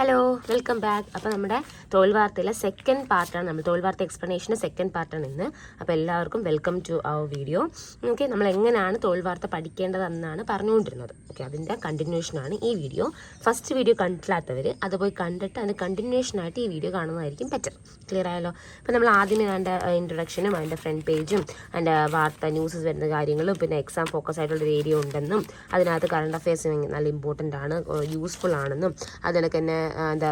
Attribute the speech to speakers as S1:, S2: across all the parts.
S1: Hello welcome back അപ്പോൾ നമ്മുടെ തൊഴിൽ വാർത്തയിലെ സെക്കൻഡ് പാർട്ടാണ് നമ്മൾ തൊഴിൽ വാർത്ത എക്സ്പ്ലനേഷന്റെ സെക്കൻഡ് പാർട്ടാണ് ഇന്ന്. അപ്പോൾ എല്ലാവർക്കും welcome to our video okay നമ്മൾ എങ്ങനെയാണ് തൊഴിൽ വാർത്ത പഠിക്കേണ്ടതെന്നാണ് പറഞ്ഞുകൊണ്ടിരുന്നത്. ഓക്കെ അതിന്റെ കണ്ടിന്യൂഷനാണ് ഈ വീഡിയോ ഫസ്റ്റ് വീഡിയോ കണ്ടില്ലാത്തവർ അത് പോയി കണ്ടിട്ട് അതിന് കണ്ടിന്യൂഷനായിട്ട് ഈ വീഡിയോ കാണുന്നതായിരിക്കും ബെറ്റർ ക്ലിയർ ആയാലോ അപ്പോൾ നമ്മൾ ആദ്യമേ അതിന്റെ ഇൻട്രൊഡക്ഷനും അതിന്റെ ഫ്രണ്ട് പേജും അതിന്റെ വാർത്ത ന്യൂസ് വരുന്ന കാര്യങ്ങളും പിന്നെ എക്സാം ഫോക്കസ് ആയിട്ടുള്ള ഒരു ഏരിയ ഉണ്ടെന്നും അതിനകത്ത് കറണ്ട് അഫയേഴ്സ് നല്ല ഇമ്പോർട്ടന്റ് ആണ് യൂസ്ഫുൾ ആണെന്നും അതിനൊക്കെ തന്നെ ആ, എന്താ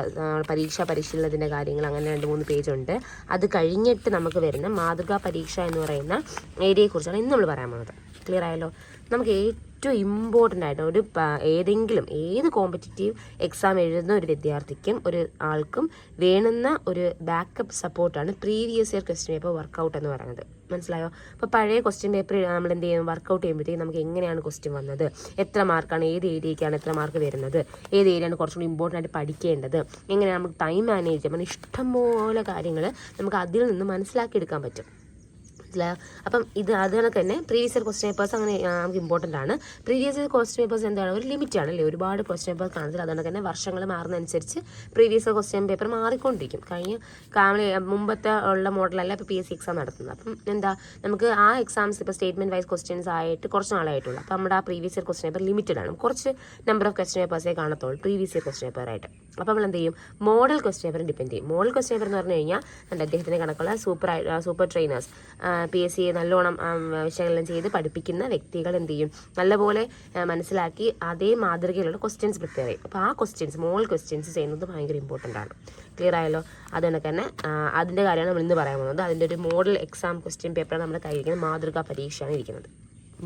S1: പരീക്ഷാ പരിശീലനത്തിന്റെ കാര്യങ്ങൾ അങ്ങനെ രണ്ട് മൂന്ന് പേജുണ്ട് അത് കഴിഞ്ഞിട്ട് നമുക്ക് വരുന്ന മാതൃകാ പരീക്ഷ എന്ന് പറയുന്ന ഏരിയയെക്കുറിച്ചാണ് ഇന്ന് നമ്മൾ പറയാൻ പോകുന്നത് ക്ലിയർ ആയല്ലോ? നമുക്ക് ഏറ്റവും ഇമ്പോർട്ടന്റ് ആയിട്ട് ഒരു ഏതെങ്കിലും ഏത് കോമ്പറ്റേറ്റീവ് എക്സാം എഴുതുന്ന ഒരു വിദ്യാർത്ഥിക്കും ഒരു ആൾക്കും വേണുന്ന ഒരു ബാക്കപ്പ് സപ്പോർട്ടാണ് previous year question paper work out എന്ന് പറയുന്നത്. മനസ്സിലായോ? അപ്പോൾ പഴയ ക്വസ്റ്റ്യൻ പേപ്പർ നമ്മൾ എന്ത് ചെയ്യും? വർക്കൗട്ട് ചെയ്യുമ്പോഴത്തേക്കും നമുക്ക് എങ്ങനെയാണ് ക്വസ്റ്റ്യൻ വന്നത്? എത്ര മാർക്കാണ് ഏത് ഏരിയയ്ക്കാണ് എത്ര മാർക്ക് വരുന്നത്? ഏത് ഏരിയയാണ് കുറച്ചും കൂടി ഇമ്പോർട്ടന്റ് ആയിട്ട് പഠിക്കേണ്ടത്? എങ്ങനെയാണ് നമുക്ക് ടൈം മാനേജ് ചെയ്യാം? ഇഷ്ടംപോലെ കാര്യങ്ങൾ നമുക്ക് അതിൽ നിന്ന് മനസ്സിലാക്കിയെടുക്കാൻ പറ്റും. മനസ്സിലായോ അപ്പം ഇത് അത് കണക്ക് തന്നെ പ്രീവിയസ് ഇയർ ക്വസ്റ്റ്യൻ പേപ്പേഴ്സ് അങ്ങനെ നമുക്ക് ഇമ്പോർട്ടന്റ് ആണ്. പ്രീവിയസ് ഇയർ ക്വസ്റ്റ്യൻ പേപ്പേഴ്സ് എന്താണ്? ഒരു ലിമിറ്റ് ആണല്ലേ ഒരുപാട് ക്വസ്റ്റ്യൻ പേപ്പർ കാണുന്നില്ല അതുകൊണ്ട് തന്നെ വർഷങ്ങൾ മാറുന്നതനുസരിച്ച് പ്രീവിയസ് ഇയർ ക്വസ്റ്റ്യൻ പേപ്പർ മാറിക്കൊണ്ടിരിക്കും. കഴിഞ്ഞ കാമി മുമ്പത്തെ ഉള്ള മോഡലല്ല ഇപ്പോൾ പി എസ് സി എക്സാം നടത്തുന്നത്. അപ്പം എന്താ? നമുക്ക് ആ എക്സാംസ് ഇപ്പോൾ സ്റ്റേറ്റ്മെന്റ് വൈസ് ക്വസ്റ്റ്യൻസ് ആയിട്ട് കുറച്ച് നാളായിട്ടുള്ളൂ. അപ്പോൾ നമ്മുടെ ആ previous year question paper limited ആണ്. കുറച്ച് നമ്പർ ഓഫ് ക്വസ്റ്റ്യൻ പേപ്പേഴ്സേ കാണത്തുള്ളൂ പ്രീവിയസ് ഇയർ ക്വസ്റ്റ്യൻ പേപ്പർ ആയിട്ട്. അപ്പോൾ നമ്മൾ എന്ത് ചെയ്യും? മോഡൽ ക്വസ്റ്റ്യൻ പേപ്പർ ഡിപ്പെൻഡ് ചെയ്യും. മോഡൽ ക്വസ്റ്റ്യൻ പേപ്പർ എന്ന് പറഞ്ഞു കഴിഞ്ഞാൽ എന്റെ അദ്ദേഹത്തിന്റെ കണക്കുള്ള super super trainers P S C നല്ലോണം വിശകലനം ചെയ്ത് പഠിപ്പിക്കുന്ന വ്യക്തികൾ എന്ത് ചെയ്യും? നല്ലപോലെ മനസ്സിലാക്കി അതേ മാതൃകയിലുള്ള ക്വസ്റ്റ്യൻസ് പ്രിപ്പയർ ചെയ്യും. അപ്പോൾ ആ ക്വസ്റ്റ്യൻസ് മോൾ ക്വസ്റ്റ്യൻസ് ചെയ്യുന്നത് ഭയങ്കര ഇമ്പോർട്ടന്റ് ആണ്. ക്ലിയർ ആയല്ലോ? അതുകൊണ്ട് തന്നെ അതിന്റെ കാര്യമാണ് നമ്മൾ ഇന്ന് പറയാൻ പോകുന്നത്. അതിന്റെ ഒരു മോഡൽ എക്സാം ക്വസ്റ്റ്യൻ പേപ്പർ നമ്മുടെ കയ്യിരിക്കുന്നത് മാതൃകാ പരീക്ഷയാണ് ഇരിക്കുന്നത്.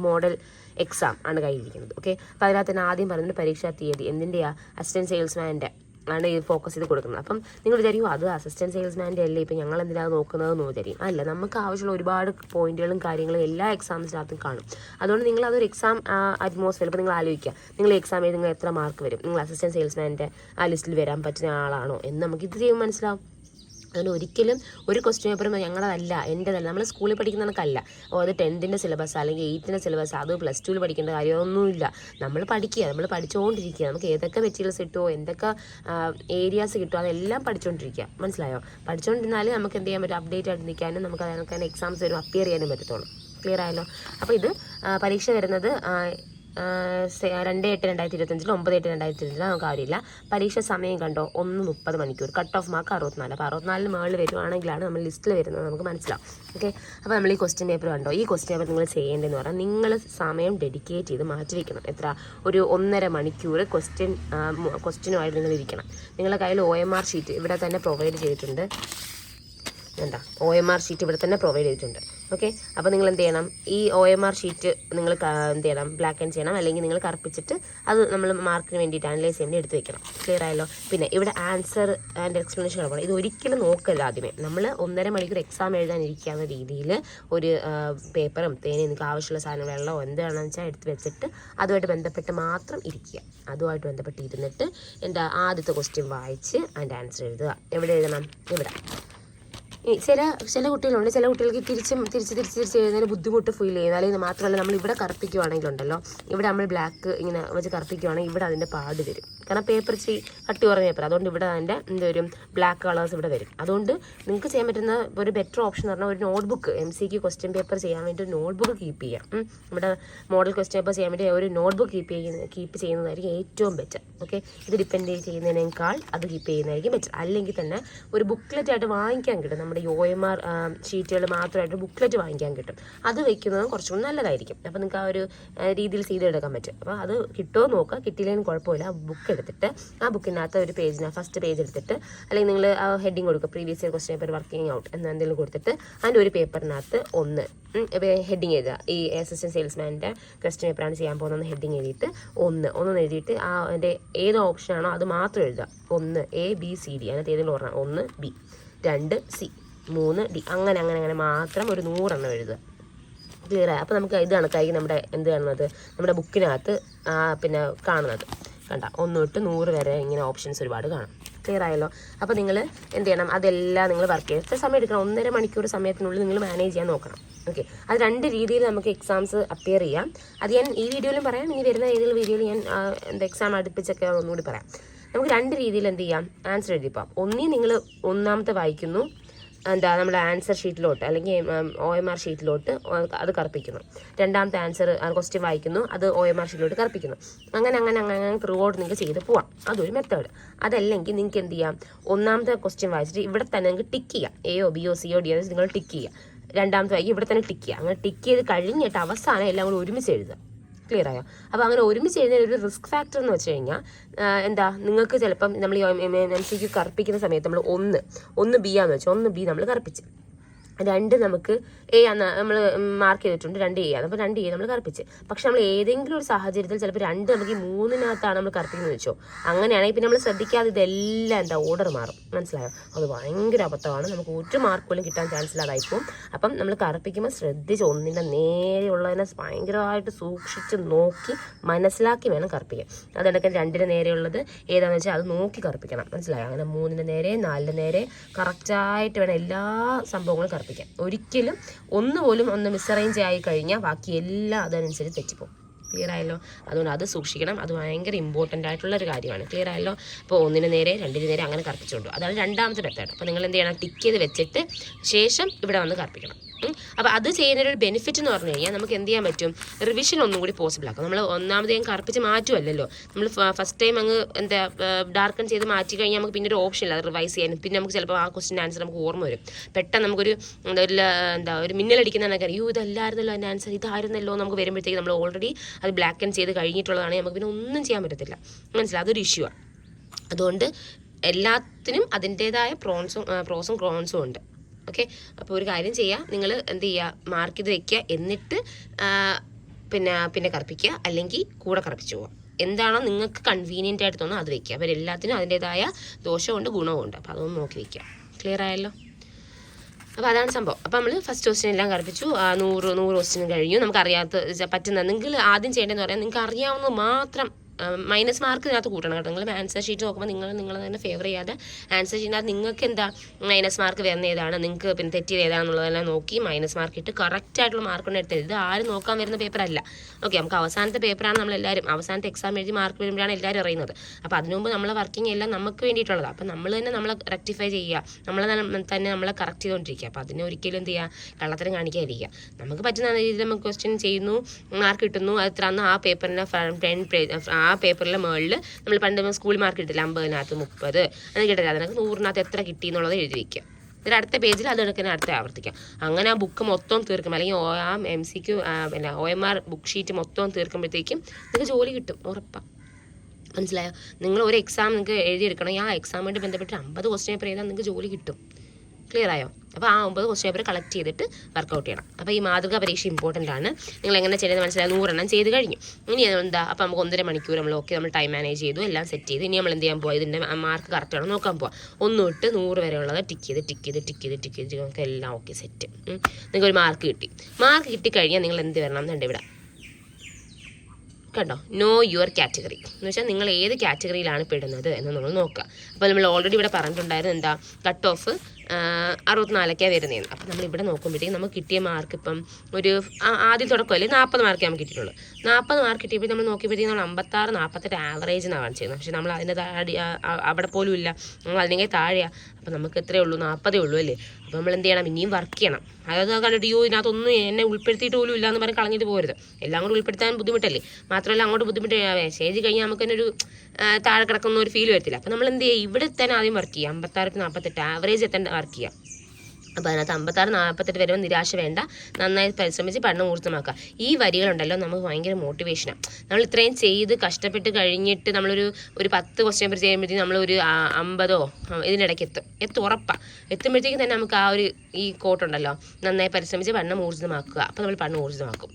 S1: മോഡൽ എക്സാം ആണ് കയ്യിലിരിക്കുന്നത് ഓക്കെ അപ്പോൾ അതിനകത്ത് തന്നെ ആദ്യം പറയുന്നത് പരീക്ഷാ തീയതി എന്തിന്റെയാണ് അസിസ്റ്റന്റ് സെയിൽസ്മാന്റെ ആണ് ഈ ഫോക്കസ് ചെയ്ത് കൊടുക്കുന്നത്. അപ്പം നിങ്ങൾ വിചാരിക്കും അത് അസിസ്റ്റന്റ് സെയിൽസ്മാന്റെ അല്ലേ? ഇപ്പം ഞങ്ങൾ എന്തിനാണ് നോക്കുന്നതെന്ന് വിചാരിക്കും. അല്ല നമുക്ക് ആവശ്യമുള്ള ഒരുപാട് പോയിന്റുകളും കാര്യങ്ങളും എല്ലാ എക്സാംസിനകത്തും കാണും. അതുകൊണ്ട് നിങ്ങൾ അതൊരു എക്സാം അറ്റ്മോസ്ഫിയർ ഇപ്പോൾ നിങ്ങൾ ആലോചിക്കുക. നിങ്ങൾ എക്സാം എഴുതി നിങ്ങൾ എത്ര മാർക്ക് വരും? നിങ്ങൾ അസിസ്റ്റന്റ് സെയിൽസ്മാന്റെ ആ ലിസ്റ്റിൽ വരാൻ പറ്റുന്ന ആളാണോ എന്ന് നമുക്ക് ഇത് ചെയ്യുമ്പോൾ മനസ്സിലാവും. അതിന് ഒരിക്കലും ഒരു ക്വസ്റ്റ്യൻ പേപ്പറും ഞങ്ങളതല്ല എന്റെതല്ല നമ്മൾ സ്കൂളിൽ പഠിക്കുന്ന കണക്കല്ല അത് ടെൻത്തിന്റെ സിലബസ് അല്ലെങ്കിൽ എയ്ത്തിന്റെ സിലബസ് അത് പ്ലസ് ടുവിൽ പഠിക്കേണ്ട കാര്യമൊന്നുമില്ല. നമ്മൾ പഠിക്കുക നമ്മൾ പഠിച്ചുകൊണ്ടിരിക്കുക നമുക്ക് ഏതൊക്കെ മെറ്റീരിയൽസ് കിട്ടുമോ എന്തൊക്കെ ഏരിയാസ് കിട്ടുമോ അതെല്ലാം പഠിച്ചുകൊണ്ടിരിക്കുക മനസ്സിലായോ? പഠിച്ചുകൊണ്ടിരുന്നാൽ നമുക്ക് എന്ത് ചെയ്യാൻ പറ്റും? അപ്ഡേറ്റ് ആയിട്ട് നിൽക്കാനും നമുക്ക് അതിനൊക്കെ എക്സാംസ് വരും അപ്പിയർ ചെയ്യാനും പറ്റത്തുള്ളൂ. ക്ലിയർ ആയല്ലോ? അപ്പോൾ ഇത് പരീക്ഷ വരുന്നത് രണ്ട് എട്ട് രണ്ടായിരത്തി ഇരുപത്തഞ്ചിൽ ഒമ്പത് എട്ട് രണ്ടായിരത്തി ഇരുപത്തഞ്ചിൽ നമുക്ക് കാര്യമില്ല. പരീക്ഷ സമയം കണ്ടോ? ഒന്ന് മുപ്പത് മണിക്കൂർ. കട്ട് ഓഫ് മാർക്ക് അറുപത്തിനാല്. അപ്പോൾ അറുപത്തിനാലിന് മുകളിൽ വരുവാണെങ്കിലാണ് നമ്മൾ ലിസ്റ്റിൽ വരുന്നത് നമുക്ക് മനസ്സിലാവും. ഓക്കെ അപ്പോൾ നമ്മൾ ഈ ക്വസ്റ്റ്യൻ പേപ്പർ കണ്ടോ? ഈ ക്വസ്റ്റ്യൻ പേപ്പർ നിങ്ങൾ ചെയ്യേണ്ടതെന്ന് പറഞ്ഞാൽ നിങ്ങൾ സമയം ഡെഡിക്കേറ്റ് ചെയ്ത് മാറ്റി വെക്കണം. എത്ര? ഒരു ഒന്നര മണിക്കൂർ ക്വസ്റ്റ്യൻ ക്വസ്റ്റ്യനുമായിട്ട് നിങ്ങൾ ഇരിക്കണം. നിങ്ങളുടെ കയ്യിൽ ഒ എം ആർ ഷീറ്റ് ഇവിടെ തന്നെ പ്രൊവൈഡ് ചെയ്തിട്ടുണ്ട്. എന്താ ഒ എം ആർ ഷീറ്റ് ഇവിടെ തന്നെ പ്രൊവൈഡ് ചെയ്തിട്ടുണ്ട്. ഓക്കെ അപ്പോൾ നിങ്ങൾ എന്ത് ചെയ്യണം ഈ ഒ എം ആർ ഷീറ്റ് നിങ്ങൾ എന്ത് ചെയ്യണം ബ്ലാക്ക് ആൻഡ് ചെയ്യണം. അല്ലെങ്കിൽ നിങ്ങൾ കറുപ്പിച്ചിട്ട് അത് നമ്മൾ മാർക്കിന് വേണ്ടിയിട്ട് അനലൈസ് ചെയ്യുമ്പോൾ എടുത്ത് വെക്കണം. ക്ലിയർ ആയല്ലോ? പിന്നെ ഇവിടെ ആൻസർ ആൻഡ് എക്സ്പ്ലനേഷൻ കൊടുക്കണം ഇത് ഒരിക്കലും നോക്കല്ല ആദ്യമേ. നമ്മൾ ഒന്നര മണിക്കൂർ എക്സാം എഴുതാനിരിക്കാവുന്ന രീതിയിൽ ഒരു പേപ്പറും തേനയും നിങ്ങൾക്ക് ആവശ്യമുള്ള സാധനം വെള്ളമോ എന്താണെന്ന് വെച്ചാൽ എടുത്ത് വെച്ചിട്ട് അതുമായിട്ട് ബന്ധപ്പെട്ട് മാത്രം ഇരിക്കുക. അതുമായിട്ട് ബന്ധപ്പെട്ട് ഇരുന്നിട്ട് എന്റെ ആദ്യത്തെ ക്വസ്റ്റ്യൻ വായിച്ച് അതിന്റെ ആൻസർ എഴുതുക. എവിടെ എഴുതണം? ഇവിടെ. ചില ചില കുട്ടികളുണ്ട്. ചില കുട്ടികൾക്ക് തിരിച്ചും തിരിച്ച് തിരിച്ച് തിരിച്ച് എഴുതുന്നതിന് ബുദ്ധിമുട്ട് ഫീൽ ചെയ്യുന്നത്. അല്ലെങ്കിൽ മാത്രമല്ല നമ്മൾ ഇവിടെ കറുപ്പിക്കുവാണെങ്കിലുണ്ടല്ലോ. ഇവിടെ നമ്മൾ ബ്ലാക്ക് ഇങ്ങനെ വെച്ച് കറുപ്പിക്കുവാണെങ്കിൽ ഇവിടെ അതിന്റെ പാട് വരും. കാരണം പേപ്പർ ചീ കട്ടി കുറഞ്ഞ പേപ്പർ അതുകൊണ്ട് ഇവിടെ അതിന്റെ എന്താ വരും ബ്ലാക്ക് കളേഴ്സ് ഇവിടെ വരും. അതുകൊണ്ട് നിങ്ങൾക്ക് ചെയ്യാൻ പറ്റുന്ന ഒരു ബെറ്റർ ഓപ്ഷൻ എന്ന് പറഞ്ഞാൽ ഒരു നോട്ട്ബുക്ക് എം സിക്ക് ക്വസ്റ്റ്യൻ പേപ്പർ ചെയ്യാൻ വേണ്ടി ഒരു നോട്ട്ബുക്ക് കീപ്പ് ചെയ്യാം. നമ്മുടെ മോഡൽ ക്വസ്റ്റ്യൻ പേപ്പർ ചെയ്യാൻ വേണ്ടി ഒരു നോട്ട്ബുക്ക് കീപ്പ് ചെയ്യുന്ന കീപ്പ് ചെയ്യുന്നതായിരിക്കും ഏറ്റവും ബെറ്റർ ഓക്കെ ഇത് ഡിപ്പെൻഡ് ചെയ്യുന്നതിനേക്കാൾ അത് കീപ്പ് ചെയ്യുന്നതായിരിക്കും ബെറ്റർ അല്ലെങ്കിൽ തന്നെ ഒരു ബുക്ക്ലെറ്റ് ആയിട്ട് വാങ്ങിക്കാൻ കിട്ടും. നമ്മുടെ യു എം ആർ ഷീറ്റുകൾ മാത്രമായിട്ട് ബുക്ക്ലെറ്റ് വാങ്ങിക്കാൻ കിട്ടും. അത് വയ്ക്കുന്നതും കുറച്ചും കൂടി നല്ലതായിരിക്കും. അപ്പോൾ നിങ്ങൾക്ക് ആ ഒരു രീതിയിൽ ചെയ്തെടുക്കാൻ പറ്റും. അപ്പോൾ അത് കിട്ടുമോ നോക്കുക. കിട്ടിയില്ലെങ്കിൽ കുഴപ്പമില്ല. ബുക്ക് ബുക്ക് എടുത്തിട്ട് ആ ബുക്കിനകത്ത് ഒരു പേജിന് ഫസ്റ്റ് പേജ് എടുത്തിട്ട് അല്ലെങ്കിൽ നിങ്ങൾ ആ ഹെഡിങ് കൊടുക്കുക. Previous year question paper working out എന്ന് എന്തെങ്കിലും കൊടുത്തിട്ട് അതിന്റെ ഒരു പേപ്പറിനകത്ത് ഒന്ന് ഹെഡിങ് എഴുതുക. ഈ അസിസ്റ്റന്റ് സെയിൽസ്മാന്റെ ക്വസ്റ്റ്യൻ പേപ്പറാണ് ചെയ്യാൻ പോകുന്നത് ഹെഡിങ് എഴുതിയിട്ട് ഒന്ന് ഒന്ന് എഴുതിയിട്ട് ആ അതിന്റെ ഏത് ഓപ്ഷനാണോ അത് മാത്രം എഴുതുക. ഒന്ന് എ ബി സി ഡി അതിനകത്ത് ഏതെങ്കിലും പറഞ്ഞാൽ ഒന്ന് ബി രണ്ട് സി മൂന്ന് ഡി അങ്ങനെ അങ്ങനെ അങ്ങനെ മാത്രം ഒരു നൂറെണ്ണം എഴുതുക. ക്ലിയർ അപ്പോൾ നമുക്ക് ഇത് കണക്കായി നമ്മുടെ എന്ത് കാണുന്നത്? നമ്മുടെ ബുക്കിനകത്ത് പിന്നെ കാണുന്നത്. കണ്ട ഒന്ന് തൊട്ട് നൂറ് വരെ ഇങ്ങനെ ഓപ്ഷൻസ് ഒരുപാട് കാണാം. ക്ലിയർ ആയല്ലോ? അപ്പോൾ നിങ്ങൾ എന്ത് ചെയ്യണം? അതെല്ലാം നിങ്ങൾ വർക്ക് ചെയ്യണം. എത്ര സമയം എടുക്കണം. ഒന്നര മണിക്കൂർ സമയത്തിനുള്ളിൽ നിങ്ങൾ മാനേജ് ചെയ്യാൻ നോക്കണം. ഓക്കെ അത് രണ്ട് രീതിയിൽ നമുക്ക് എക്സാംസ് അപ്പിയർ ചെയ്യാം. അത് ഞാൻ ഈ വീഡിയോയിലും പറയാം. ഇനി വരുന്ന ഏതെങ്കിലും വീഡിയോയിൽ ഞാൻ എന്താ എക്സാം അടുപ്പിച്ചൊക്കെ ഒന്നുകൂടി പറയാം. നമുക്ക് രണ്ട് രീതിയിൽ എന്ത് ചെയ്യാം? ആൻസർ എഴുതിപ്പോം ഒന്നീ നിങ്ങൾ ഒന്നാമത്തെ വായിക്കുന്നു. എന്താ നമ്മുടെ ആൻസർ ഷീറ്റിലോട്ട് അല്ലെങ്കിൽ ഒ എം ആർ ഷീറ്റിലോട്ട് അത് കറപ്പിക്കുന്നു. രണ്ടാമത്തെ ആൻസർ ക്വസ്റ്റ്യൻ വായിക്കുന്നു. അത് ഒ എം ആർ ഷീറ്റിലോട്ട് കറപ്പിക്കുന്നു. അങ്ങനെ അങ്ങനെ അങ്ങനെ അങ്ങനെ ത്രൂ ഔട്ട് നിങ്ങൾക്ക് ചെയ്ത് പോവാം. അതൊരു മെത്തേഡ് അതല്ലെങ്കിൽ നിങ്ങൾക്ക് എന്ത് ചെയ്യാം? ഒന്നാമത്തെ ക്വസ്റ്റ്യൻ വായിച്ചിട്ട് ഇവിടെ തന്നെ നിങ്ങൾക്ക് ടിക്ക് ചെയ്യാം. എയോ ബിയോ സിയോ ഡിയോ നിങ്ങൾ ടിക്ക് ചെയ്യുക. രണ്ടാമത്തെ വായിക്കും ഇവിടെ തന്നെ ടിക്ക് ചെയ്യുക. അങ്ങനെ ടിക്ക് ചെയ്ത് കഴിഞ്ഞിട്ട് അവസാനം എല്ലാം കൂടി ഒരുമിച്ച് എഴുതുക. ക്ലിയർ ആയോ അപ്പോൾ അങ്ങനെ ഒരുമിച്ച് എഴുതുന്ന ഒരു റിസ്ക് ഫാക്ടർ എന്ന് വെച്ച് കഴിഞ്ഞാൽ എന്താ നിങ്ങൾക്ക് ചിലപ്പം നമ്മൾ എം സി ക്യു കറുപ്പിക്കുന്ന സമയത്ത് നമ്മൾ ഒന്ന് ഒന്ന് ബി ആന്ന് വെച്ചാൽ ഒന്ന് ബി നമ്മൾ കറുപ്പിച്ച്. രണ്ട് നമുക്ക് എ എന്ന് നമ്മൾ മാർക്ക് ചെയ്തിട്ടുണ്ട്. രണ്ട് എ ആണ്. അപ്പോൾ രണ്ട് എ നമ്മൾ കറുപ്പിച്ച്. പക്ഷെ നമ്മൾ ഏതെങ്കിലും ഒരു സാഹചര്യത്തിൽ ചിലപ്പോൾ രണ്ട് നമുക്ക് ഈ മൂന്നിനകത്താണ് നമ്മൾ കറുപ്പിക്കുന്നത് വെച്ചോ. അങ്ങനെയാണെങ്കിൽ പിന്നെ നമ്മൾ ശ്രദ്ധിക്കാതെ ഇതെല്ലാം എന്താ ഓർഡർ മാറും. മനസ്സിലായോ? അത് ഭയങ്കര അബദ്ധമാണ്. നമുക്ക് ഒരു മാർക്ക് പോലും കിട്ടാൻ ചാൻസ് ഇല്ലാതായിപ്പോവും അപ്പം നമ്മൾ കറുപ്പിക്കുമ്പോൾ ശ്രദ്ധിച്ച് ഒന്നിന്റെ നേരെയുള്ളതിനെ ഭയങ്കരമായിട്ട് സൂക്ഷിച്ച് നോക്കി മനസ്സിലാക്കി വേണം കറുപ്പിക്കാൻ. അതിടയ്ക്ക് രണ്ടിന് നേരെയുള്ളത് ഏതാണെന്ന് വെച്ചാൽ അത് നോക്കി കറുപ്പിക്കണം. മനസ്സിലായോ? അങ്ങനെ മൂന്നിന്റെ നേരെ നാലിന്റെ നേരെ കറക്റ്റായിട്ട് വേണം എല്ലാ സംഭവങ്ങളും കറുപ്പിക്കാൻ. ഒരിക്കലും ഒന്നുപോലും ഒന്ന് മിസ്അറേഞ്ച് ആയി കഴിഞ്ഞാൽ ബാക്കി എല്ലാം അതനുസരിച്ച് തെറ്റിപ്പോകും ക്ലിയർ ആയല്ലോ? അതുകൊണ്ട് അത് സൂക്ഷിക്കണം. അത് ഭയങ്കര ഇമ്പോർട്ടന്റ് ആയിട്ടുള്ള ഒരു കാര്യമാണ്. ക്ലിയർ ആയല്ലോ? അപ്പോൾ ഒന്നിന് നേരെ രണ്ടിന് നേരെ അങ്ങനെ കറുപ്പിച്ചുകൊണ്ടു അതാണ് രണ്ടാമത്തെ മെത്തേഡ് അപ്പോൾ നിങ്ങൾ എന്ത് ചെയ്യണം? ടിക്ക് ചെയ്ത് വെച്ചിട്ട് ശേഷം ഇവിടെ വന്ന് കറുപ്പിക്കണം. അപ്പോൾ അത് ചെയ്യുന്നൊരു ബെനിഫിറ്റ് എന്ന് പറഞ്ഞു കഴിഞ്ഞാൽ നമുക്ക് എന്ത് ചെയ്യാൻ പറ്റും? റിവിഷൻ ഒന്നും കൂടി പോസിബിൾ ആക്കും. നമ്മൾ ഒന്നാമത് ഞാൻ കറുപ്പിച്ച് മാറ്റുമല്ലോ നമ്മൾ ഫസ്റ്റ് ടൈം അങ്ങ് എന്താ ഡാർക്കൺ ചെയ്ത് മാറ്റി കഴിഞ്ഞാൽ നമുക്ക് പിന്നെ ഒരു ഓപ്ഷൻ ഇല്ല. അത് റിവൈസ് ചെയ്യാനും. പിന്നെ നമുക്ക് ചിലപ്പോൾ ആ ക്വസ്റ്റിൻ ആൻസർ നമുക്ക് ഓർമ്മ വരും. പെട്ടെന്ന് നമുക്കൊരു എന്താ ഒരു ല- എന്താ ഒരു മിന്നലടിക്കുന്ന കണക്ക് അയ്യോ ഇതല്ലായിരുന്നല്ലോ അതിന്റെ ആൻസർ ഇതായിരുന്നല്ലോ നമുക്ക് വരുമ്പോഴത്തേക്ക് നമ്മൾ ഓൾറെഡി അത് ബ്ലാക്ക് ആൻഡ് ചെയ്ത് കഴിഞ്ഞിട്ടുള്ളതാണെങ്കിൽ നമുക്ക് പിന്നെ ഒന്നും ചെയ്യാൻ പറ്റത്തില്ല. മനസ്സിലായി? അതൊരു ഇഷ്യൂ ആണ് അതുകൊണ്ട് എല്ലാത്തിനും അതിന്റേതായ പ്രോൺസും പ്രോസും ക്രോൺസും ഉണ്ട്. ഓക്കെ? അപ്പോൾ ഒരു കാര്യം ചെയ്യുക നിങ്ങൾ എന്ത് ചെയ്യുക മാർക്ക് ചെയ്ത് വെക്കുക എന്നിട്ട് പിന്നെ പിന്നെ കറുപ്പിക്കുക അല്ലെങ്കിൽ കൂടെ കറുപ്പിച്ച് പോവാം. എന്താണോ നിങ്ങൾക്ക് കൺവീനിയന്റ് ആയിട്ട് തോന്നുന്നത് അത് വെക്കുക അപ്പോൾ എല്ലാത്തിനും അതിന്റേതായ ദോഷമുണ്ട് ഗുണമുണ്ട് അപ്പോൾ അതൊന്നും നോക്കി വെക്കുക ക്ലിയർ ആയല്ലോ? അപ്പോൾ അതാണ് സംഭവം. അപ്പോൾ നമ്മൾ ഫസ്റ്റ് ക്വസ്റ്റ്യൻ എല്ലാം കറുപ്പിച്ചു. നൂറ് നൂറ് ക്വസ്റ്റ്യൻ കഴിഞ്ഞു. നമുക്കറിയാത്ത പറ്റുന്ന. നിങ്ങൾ ആദ്യം ചെയ്യേണ്ടതെന്ന് പറയാൻ നിങ്ങൾക്ക് അറിയാവുന്നത് മാത്രം മൈനസ് മാർക്ക് ഇതിനകത്ത് കൂട്ടണം കേട്ടോ. നിങ്ങൾ ആൻസർ ഷീറ്റ് നോക്കുമ്പോൾ നിങ്ങൾ നിങ്ങൾ തന്നെ ഫേവർ ചെയ്യാതെ ആൻസർ ഷീറ്റിനകത്ത് നിങ്ങൾക്ക് എന്താ മൈനസ് മാർക്ക് വരുന്ന ഏതാണ് നിങ്ങൾക്ക് പിന്നെ തെറ്റിയത് ഏതാണെന്നുള്ളതെല്ലാം നോക്കി മൈനസ് മാർക്ക് ഇട്ട് കറക്റ്റ് ആയിട്ടുള്ള മാർക്ക് കൊണ്ട് എടുത്തത്. ഇത് ആരും നോക്കാൻ വരുന്ന പേപ്പർ അല്ല. ഓക്കെ നമുക്ക് അവസാനത്തെ പേപ്പറാണ് നമ്മൾ നമ്മളെല്ലാവരും അവസാനത്തെ എക്സാം എഴുതി മാർക്ക് വരുമ്പോഴാണ് എല്ലാവരും അറിയുന്നത്. അപ്പോൾ അതിനു മുമ്പ് നമ്മളെ വർക്കിംഗ് എല്ലാം നമുക്ക് വേണ്ടിയിട്ടുള്ളതാണ് അപ്പോൾ നമ്മൾ തന്നെ നമ്മളെ റെക്ടിഫൈ ചെയ്യുക. നമ്മൾ തന്നെ നമ്മളെ കറക്റ്റ് ചെയ്തുകൊണ്ടിരിക്കുക അപ്പോൾ അതിനെ ഒരിക്കലും എന്ത് ചെയ്യുക കള്ളത്തരം കാണിക്കാതിരിക്കുക. നമുക്ക് പറ്റുന്ന രീതിയിൽ നമുക്ക് ക്വസ്റ്റ്യൻ ചെയ്യുന്നു മാർക്ക് കിട്ടുന്നു. അത് ആ പേപ്പറിന്റെ ഫ്രണ്ട് ആ പേപ്പറിലെ മേളിൽ നമ്മൾ പണ്ട് സ്കൂൾ മാർക്ക് കിട്ടില്ല അമ്പതിനകത്ത് മുപ്പത്? അത് കിട്ടില്ല അതിനകത്ത് നൂറിനകത്ത് എത്ര കിട്ടി എന്നുള്ളത് എഴുതി വയ്ക്കുക എന്നിട്ട് അടുത്ത പേജിൽ അത് എടുക്കുന്ന അടുത്ത ആവർത്തിക്കാം അങ്ങനെ ആ ബുക്ക് മൊത്തം തീർക്കും. അല്ലെങ്കിൽ ഓ ആ എം സിക്ക് പിന്നെ O M R book sheet മൊത്തം തീർക്കുമ്പോഴത്തേക്കും നിങ്ങൾക്ക് ജോലി കിട്ടും. ഉറപ്പാണ് മനസ്സിലായോ? നിങ്ങൾ ഒരു എക്സാം നിങ്ങൾക്ക് എഴുതിയെടുക്കണം. ആ എക്സാമുമായിട്ട് ബന്ധപ്പെട്ട് അമ്പത് ക്വസ്റ്റ്യൻ പേപ്പർ ചെയ്താൽ നിങ്ങൾക്ക് ജോലി കിട്ടും. ക്ലിയർ ആയോ? അപ്പോൾ ആ ഒമ്പത് ക്വസ്റ്റ്യൻ പേപ്പർ കളക്ട് ചെയ്തിട്ട് വർക്കൗട്ട് ചെയ്യണം. അപ്പോൾ ഈ മാതൃകാ പരീക്ഷ ഇമ്പോർട്ടന്റ് ആണ്. നിങ്ങൾ എങ്ങനെ ചെയ്യുന്നത് മനസ്സിലായി നൂറെണ്ണം ചെയ്ത് കഴിഞ്ഞു. ഇനി എന്താ അപ്പോൾ നമുക്ക് ഒന്നര മണിക്കൂർ നമ്മൾ ഓക്കെ നമ്മൾ ടൈം മാനേജ് ചെയ്തു എല്ലാം സെറ്റ് ചെയ്തു. ഇനി നമ്മൾ എന്ത് ചെയ്യാൻ പോവാം? ഇതിന്റെ മാർക്ക് കറക്റ്റ് ആണോ നോക്കാൻ പോവാം. ഒന്ന് തൊട്ട് നൂറ് വരെയുള്ളത് ടിക്ക് ചെയ്ത് ടിക്ക് ചെയ്ത് ടിക്ക് ചെയ്ത് ടിക്ക് ചെയ്ത് നമുക്ക് എല്ലാം ഓക്കെ സെറ്റ് നിങ്ങൾക്ക് ഒരു മാർക്ക് കിട്ടി. മാർക്ക് കിട്ടിക്കഴിഞ്ഞാൽ നിങ്ങൾ എന്ത് വരണം എന്നുണ്ട് ഇവിടെ കണ്ടോ? നോ യുവർ കാറ്റഗറി എന്ന് വെച്ചാൽ നിങ്ങൾ ഏത് കാറ്റഗറിയിലാണ് പെടുന്നത് എന്ന് നമ്മൾ നോക്കുക. അപ്പോൾ നമ്മൾ ഓൾറെഡി ഇവിടെ പറഞ്ഞിട്ടുണ്ടായിരുന്നു എന്താ? കട്ട് ഓഫ് അറുപത്തിനാലൊക്കെയാണ് വരുന്നതെന്ന് അപ്പം നമ്മൾ ഇവിടെ നോക്കുമ്പോഴത്തേക്കും നമുക്ക് കിട്ടിയ മാർക്ക് ഇപ്പം ഒരു ആദ്യം തുടക്കമല്ലേ നാൽപ്പത് മാർക്കേ നമുക്ക് കിട്ടിയിട്ടുള്ളൂ. നാൽപ്പത് മാർക്ക് കിട്ടിയപ്പോൾ നമ്മൾ നോക്കിയപ്പോഴത്തേക്കും നമ്മൾ അമ്പത്താറ് നാൽപ്പത്തെട്ട് ആവറേജ് എന്നാണ് കാണിച്ചിരുന്നത് പക്ഷേ നമ്മൾ അതിന്റെ താഴെ അവിടെ പോലും ഇല്ല. നമ്മൾ അതിനെങ്കിൽ താഴെയാണ് അപ്പം നമുക്ക് എത്രയേ ഉള്ളൂ നാൽപ്പതേ ഉള്ളൂ അല്ലേ? അപ്പോൾ നമ്മൾ എന്ത് ചെയ്യണം? ഇനിയും വർക്ക് ചെയ്യണം. അതായത് കണ്ടിട്ട് യോ ഇതിനകത്തൊന്നും എന്നെ ഉൾപ്പെടുത്തിയിട്ട് പോലും ഇല്ല എന്ന് പറഞ്ഞ് കളഞ്ഞിട്ട് പോരുത്. എല്ലാം കൂടി ഉൾപ്പെടുത്താൻ ബുദ്ധിമുട്ടല്ലേ? മാത്രമല്ല അങ്ങോട്ട് ബുദ്ധിമുട്ട് മെസ്സേജ് കഴിഞ്ഞാൽ നമുക്ക് തന്നെ ഒരു താഴെ കിടക്കുന്ന ഒരു ഫീൽ വരത്തില്ല. അപ്പോൾ നമ്മൾ എന്ത് ചെയ്യുക ഇവിടെ തന്നെ ആദ്യം വർക്ക് ചെയ്യുക അമ്പത്താറ് to നാൽപ്പത്തെട്ട് ആവറേജ് എത്തേണ്ട വർക്ക് ചെയ്യാം. അപ്പോൾ അതിനകത്ത് അമ്പത്താറ് നാൽപ്പത്തെട്ട് വരുമ്പോൾ നിരാശ വേണ്ട. നന്നായി പരിശ്രമിച്ച് പഠനം ഊർജമാക്കുക. ഈ വരികളുണ്ടല്ലോ നമുക്ക് ഭയങ്കര മോട്ടിവേഷനാണ് നമ്മൾ ഇത്രയും ചെയ്ത് കഷ്ടപ്പെട്ട് കഴിഞ്ഞിട്ട് നമ്മളൊരു ഒരു പത്ത് ക്വസ്റ്റ്യൻ പേപ്പർ ചെയ്യുമ്പോഴത്തേക്കും നമ്മളൊരു അമ്പതോ ഇതിനിടയ്ക്ക് എത്തും. എത്തും ഉറപ്പാണ് എത്തുമ്പോഴത്തേക്കും തന്നെ നമുക്ക് ആ ഒരു ഈ കോട്ടുണ്ടല്ലോ നന്നായി പരിശ്രമിച്ച് പഠനം ഊർജിതമാക്കുക അപ്പോൾ നമ്മൾ പഠനം ഊർജിതമാക്കും.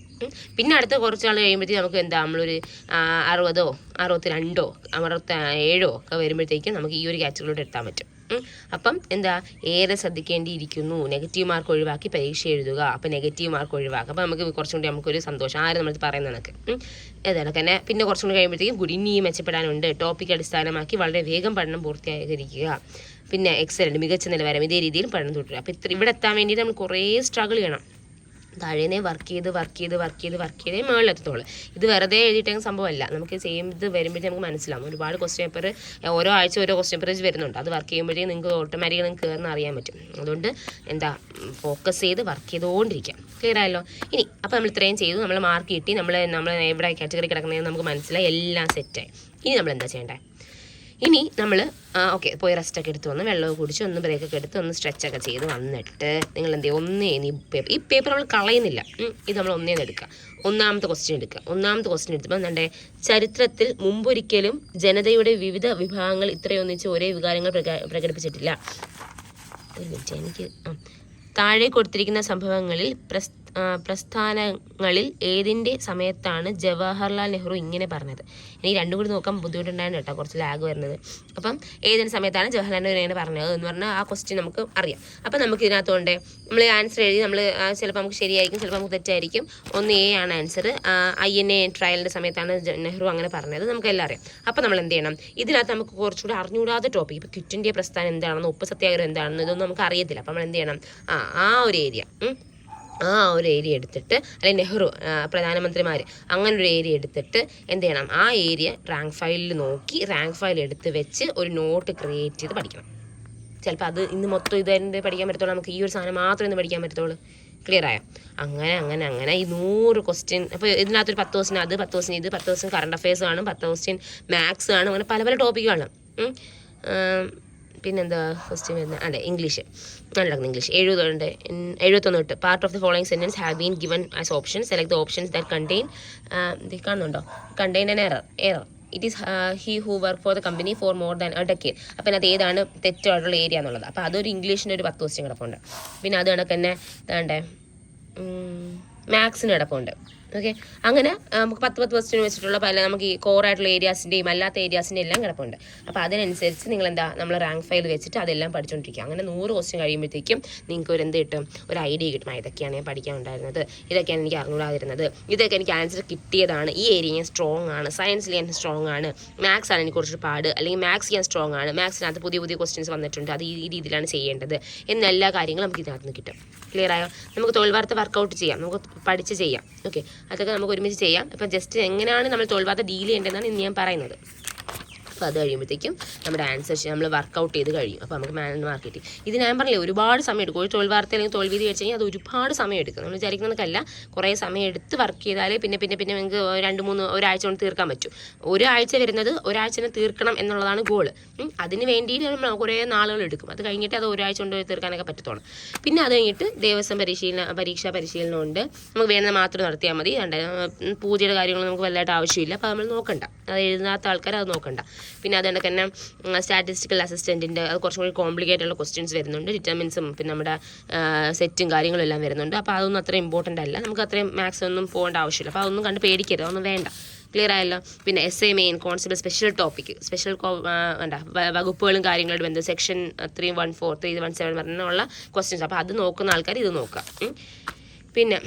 S1: പിന്നെ അടുത്ത കുറച്ച് നാൾ കഴിയുമ്പോഴത്തേക്കും നമുക്ക് എന്താ? നമ്മളൊരു അറുപതോ അറുപത്തി രണ്ടോ അറുപത്തി ഏഴോ ഒക്കെ വരുമ്പോഴത്തേക്കും നമുക്ക് ഈ ഒരു കാറ്റഗറിയിലോട്ട് എത്താൻ പറ്റും. അപ്പം എന്താ ഏറെ ശ്രദ്ധിക്കേണ്ടിയിരിക്കുന്നു. നെഗറ്റീവ് മാർക്ക് ഒഴിവാക്കി പരീക്ഷ എഴുതുക. അപ്പം നെഗറ്റീവ് മാർക്ക് ഒഴിവാക്കുക. അപ്പം നമുക്ക് കുറച്ചും കൂടി നമുക്കൊരു സന്തോഷം. ആരും നമ്മൾ പറയുന്നത് നമുക്ക്. ഏതാണ് തന്നെ പിന്നെ കുറച്ചും കൂടി കഴിയുമ്പോഴത്തേക്കും ഗുഡ് മെച്ചപ്പെടാനുണ്ട്. ടോപ്പിക് അടിസ്ഥാനമാക്കി വളരെ വേഗം പഠനം പൂർത്തിയാകരിക്കുക പിന്നെ എക്സലന്റ് മികച്ച നിലവാരം ഇതേ രീതിയിൽ പഠനം തുടരുക. അപ്പം ഇത്ര ഇവിടെ എത്താൻ വേണ്ടിയിട്ട് നമ്മൾ കുറേ സ്ട്രഗിൾ ചെയ്യണം. താഴേനെ വർക്ക് ചെയ്ത് വർക്ക് ചെയ്ത് വർക്ക് ചെയ്ത് വർക്ക് ചെയ്തേ മുകളിലെത്തത്തുള്ളൂ ഇത് വെറുതെ എഴുതിയിട്ടെങ്കിൽ സംഭവമല്ല. നമുക്ക് സെയിം ഇത് വരുമ്പോഴേ നമുക്ക് മനസ്സിലാവും. ഒരുപാട് ക്വസ്റ്റ്യൻ പേപ്പർ ഓരോ ആഴ്ച ഓരോ ക്വസ്റ്റ്യൻ പേപ്പർ വരുന്നുണ്ട്. അത് വർക്ക് ചെയ്യുമ്പോഴേ നിങ്ങൾക്ക് ഓട്ടോമാറ്റിക്കലി നിങ്ങൾക്ക് കയറുന്ന അറിയാൻ പറ്റും. അതുകൊണ്ട് എന്താ ഫോക്കസ് ചെയ്ത് വർക്ക് ചെയ്തുകൊണ്ടിരിക്കാം ക്ലിയർ ആയല്ലോ? ഇനി അപ്പോൾ നമ്മൾ ഇത്രയും ചെയ്തു. നമ്മൾ മാർക്ക് കിട്ടി. നമ്മൾ നമ്മൾ എവിടെ കാറ്റഗറി കിടക്കുന്നതെന്ന് നമുക്ക് മനസ്സിലായി. എല്ലാം സെറ്റായി ഇനി നമ്മൾ എന്താ ചെയ്യേണ്ടത് ഇനി നമ്മൾ ഓക്കെ പോയി റെസ്റ്റ് ഒക്കെ എടുത്ത് വന്ന് വെള്ളമൊക്കെ കുടിച്ച് ഒന്ന് ബ്രേക്കൊക്കെ എടുത്ത് ഒന്ന് സ്ട്രെച്ചൊക്കെ ചെയ്ത് വന്നിട്ട് നിങ്ങൾ എന്ത് ചെയ്യും? ഒന്നേ ഈ പേപ്പർ ഈ പേപ്പർ നമ്മൾ കളയുന്നില്ല. ഇത് നമ്മൾ ഒന്നേന്ന് എടുക്കുക. ഒന്നാമത്തെ ക്വസ്റ്റ്യൻ എടുക്കുക. ഒന്നാമത്തെ ക്വസ്റ്റ്യൻ എടുത്തപ്പോൾ എന്താ ചരിത്രത്തിൽ മുമ്പൊരിക്കലും ജനതയുടെ വിവിധ വിഭാഗങ്ങൾ ഇത്രയൊന്നിച്ച് ഒരേ വികാരങ്ങൾ പ്രക- പ്രകടിപ്പിച്ചിട്ടില്ല. എനിക്ക് താഴെ കൊടുത്തിരിക്കുന്ന സംഭവങ്ങളിൽ പ്രസ് പ്രസ്ഥാനങ്ങളിൽ ഏതിന്റെ സമയത്താണ് ജവഹർലാൽ നെഹ്റു ഇങ്ങനെ പറഞ്ഞത്? എനിക്ക് രണ്ടും കൂടി നോക്കാൻ ബുദ്ധിമുട്ടുണ്ടായിരുന്നു കേട്ടോ കുറച്ച് ലാഗ് വരുന്നത്. അപ്പം ഏതിന്റെ സമയത്താണ് ജവഹർലാൽ നെഹ്റു ഇങ്ങനെ പറഞ്ഞത് എന്ന് പറഞ്ഞാൽ ആ ക്വസ്റ്റ്യൻ നമുക്ക് അറിയാം. അപ്പം നമുക്ക് ഇതിനകത്തുകൊണ്ട് നമ്മൾ ആൻസർ എഴുതി നമ്മൾ ചിലപ്പോൾ നമുക്ക് ശരിയായിരിക്കും ചിലപ്പോൾ നമുക്ക് തെറ്റായിരിക്കും. ഒന്ന് എ ആണ് ആൻസർ ഐ എൻ എ ട്രയലിന്റെ സമയത്താണ് നെഹ്റു അങ്ങനെ പറഞ്ഞത് നമുക്കെല്ലാം അറിയാം. അപ്പം നമ്മൾ എന്ത് ചെയ്യണം? ഇതിനകത്ത് നമുക്ക് കുറച്ചുകൂടി അറിഞ്ഞുകൂടാത്ത ടോപ്പിക് ഇപ്പോൾ ക്വിറ്റ് ഇന്ത്യ പ്രസ്ഥാനം എന്താണെന്ന് ഉപ്പ് സത്യാഗ്രഹം എന്താണെന്ന് ഇതൊന്നും നമുക്ക് അറിയത്തില്ല. അപ്പം നമ്മൾ എന്ത് ചെയ്യണം? ആ ആ ഒരു ഏരിയ ആ ഒരു ഏരിയ എടുത്തിട്ട് അല്ലെങ്കിൽ നെഹ്റു പ്രധാനമന്ത്രിമാർ അങ്ങനെ ഒരു ഏരിയ എടുത്തിട്ട് എന്ത് ചെയ്യണം? ആ ഏരിയ റാങ്ക് ഫയലിൽ നോക്കി റാങ്ക് ഫയൽ എടുത്ത് വെച്ച് ഒരു നോട്ട് ക്രിയേറ്റ് ചെയ്ത് പഠിക്കണം. ചിലപ്പോൾ അത് ഇന്ന് മൊത്തം ഇത് തന്നെ പഠിക്കാൻ പറ്റത്തുള്ളൂ. നമുക്ക് ഈ ഒരു സാധനം മാത്രമേ ഇന്ന് പഠിക്കാൻ പറ്റത്തുള്ളൂ. ക്ലിയർ ആയോ? അങ്ങനെ അങ്ങനെ അങ്ങനെ ഈ നൂറ് ക്വസ്റ്റ്യൻ അപ്പോൾ ഇതിനകത്തൊരു പത്ത് ക്വസ്റ്റ്യൻ അത് പത്ത് ക്വസ്റ്റ്യൻ ഇത് പത്ത് ക്വസ്റ്റ്യൻ കറണ്ട് അഫയേഴ്സ് കാണും പത്ത് ക്വസ്റ്റ്യൻ മാത്സ് കാണും അങ്ങനെ പല പല ടോപ്പിക് പിന്നെന്താ ക്വസ്റ്റ്യൻ വരുന്നത് അതെ ഇംഗ്ലീഷ് നടക്കുന്ന ഇംഗ്ലീഷ് എഴുപതുണ്ട് എഴുപത്തൊന്ന് തൊട്ട് part of the following sentence have been given as option select the options that contain ഇത് കാണുന്നുണ്ടോ? Contain an error error it is he who work for the company for more than a decade അപ്പം അത് ഏതാണ് തെറ്റായിട്ടുള്ള area എന്നുള്ളത്? അപ്പോൾ അതൊരു ഇംഗ്ലീഷിന്റെ ഒരു പത്ത് ക്വസ്റ്റ്യൻ കിടപ്പുണ്ട്. പിന്നെ അത് കണക്ക് തന്നെ വേണ്ടേ മാത്സിന് കിടപ്പുണ്ട്. ഓക്കെ അങ്ങനെ നമുക്ക് പത്ത് പത്ത് ക്വസ്റ്റ്യൻ വെച്ചിട്ടുള്ള പല നമുക്ക് ഈ കോറായിട്ടുള്ള ഏരിയാസിന്റെയും അല്ലാത്ത ഏരിയാസിന്റെ എല്ലാം കിടപ്പുണ്ട്. അപ്പോൾ അതിനനുസരിച്ച് നിങ്ങൾ എന്താ നമ്മൾ റാങ്ക് ഫയൽ വെച്ചിട്ട് അതെല്ലാം പഠിച്ചുകൊണ്ടിരിക്കുക അങ്ങനെ നൂറ് ക്വസ്റ്റ്യൻ കഴിയുമ്പോഴത്തേക്കും നിങ്ങൾക്ക് ഒരു എന്ത് കിട്ടും? ഒരു ഐഡിയ കിട്ടും. ഇതൊക്കെയാണ് ഞാൻ പഠിക്കാൻ ഉണ്ടായിരുന്നത്. ഇതൊക്കെയാണ് എനിക്ക് അറിഞ്ഞുകൂടാതിരുന്നത്. ഇതൊക്കെ എനിക്ക് ആൻസർ കിട്ടിയതാണ്. ഈ ഏരിയ ഞാൻ സ്ട്രോങ് ആണ്. സയൻസിൽ ഞാൻ സ്ട്രോങ് ആണ്. മാത്സ് ആണ് എനിക്ക് കുറച്ച് പാട്. അല്ലെങ്കിൽ മാത്സ് ഞാൻ സ്ട്രോങ് ആണ്. മാത്സിനകത്ത് പുതിയ പുതിയ ക്വസ്റ്റ്യൻസ് വന്നിട്ടുണ്ട്. അത് ഈ രീതിയിലാണ് ചെയ്യേണ്ടത്. എന്നെല്ലാ കാര്യങ്ങളും നമുക്ക് ഇതിനകത്ത് നിന്ന് കിട്ടും. ക്ലിയർ ആയോ? നമുക്ക് തൊഴിൽ വാർത്ത വർക്കൗട്ട് ചെയ്യാം. നമുക്ക് പഠിച്ച് ചെയ്യാം. ഓക്കെ അതൊക്കെ നമുക്ക് ഒരുമിച്ച് ചെയ്യാം. അപ്പം ജസ്റ്റ് എങ്ങനെയാണ് നമ്മൾ തോൽവാത്ത ഡീൽ ചെയ്യേണ്ടതെന്നാണ് ഇന്ന് ഞാൻ പറയുന്നത്. അപ്പോൾ അത് കഴിയുമ്പോഴത്തേക്കും നമ്മുടെ ആൻസർ നമ്മൾ വർക്കൗട്ട് ചെയ്ത് കഴിയും അപ്പോൾ നമുക്ക് മാൻ മാർക്ക് കിട്ടി ഇത് ഞാൻ പറഞ്ഞില്ലേ ഒരുപാട് സമയം എടുക്കും. ഒരു തൊഴിൽ വാർത്ത അല്ലെങ്കിൽ തൊഴിൽ വിധി വെച്ച് കഴിഞ്ഞാൽ അത് ഒരുപാട് സമയം എടുക്കും. നമ്മൾ വിചാരിക്കുന്നതൊക്കെയല്ല കുറേ സമയം എടുത്ത് വർക്ക് ചെയ്താലേ പിന്നെ പിന്നെ പിന്നെ നിങ്ങൾക്ക് രണ്ട് മൂന്ന് ഒരാഴ്ച കൊണ്ട് തീർക്കാൻ പറ്റും. ഒരാഴ്ച വരുന്നത് ഒരാഴ്ചനെ തീർക്കണം എന്നുള്ളതാണ് ഗോൾ അതിന് വേണ്ടിയിട്ട് നമ്മൾ കുറേ നാളുകൾ എടുക്കും. അത് കഴിഞ്ഞിട്ട് അത് ഒരാഴ്ച കൊണ്ട് തീർക്കാനൊക്കെ പറ്റത്തുള്ളൂ. പിന്നെ അത് കഴിഞ്ഞിട്ട് ദേവസ്വം പരിശീലന പരീക്ഷാ പരിശീലനമുണ്ട് നമുക്ക് വേണ്ടത് മാത്രം നടത്തിയാൽ മതി. പൂജയുടെ കാര്യങ്ങൾ നമുക്ക് വലുതായിട്ട് ആവശ്യമില്ല. അപ്പോൾ നമ്മൾ നോക്കണ്ട. അത് എഴുതാത്ത ആൾക്കാർ അത് നോക്കണ്ട. പിന്നെ അതുകൊണ്ട് തന്നെ സ്റ്റാറ്റിസ്റ്റിക്കൽ അസിസ്റ്റന്റിന്റെ അത് കുറച്ചും കൂടി കോംപ്ലിക്കേറ്റ് ഉള്ള ക്വസ്റ്റ്യൻസ് വരുന്നുണ്ട്. ഡിറ്റർമിൻസും പിന്നെ നമ്മുടെ സെറ്റും കാര്യങ്ങളും എല്ലാം വരുന്നുണ്ട്. അപ്പോൾ അതൊന്നും അത്ര ഇമ്പോർട്ടന്റ് അല്ല. നമുക്ക് അത്രയും മാത്സ് ഒന്നും പോകേണ്ട ആവശ്യമില്ല. അപ്പോൾ അതൊന്നും കണ്ട് പേടിക്കരുത്. അതൊന്നും വേണ്ട. ക്ലിയർ ആയല്ലോ? പിന്നെ S A main concept special topic special എന്താ വകുപ്പുകളും കാര്യങ്ങളും ബന്ധം. Section three one four three one seven പറഞ്ഞുള്ള ക്വസ്റ്റ്യൻസ് അപ്പോൾ അത് നോക്കുന്ന ആൾക്കാർ ഇത് നോക്കുക. പിന്നെ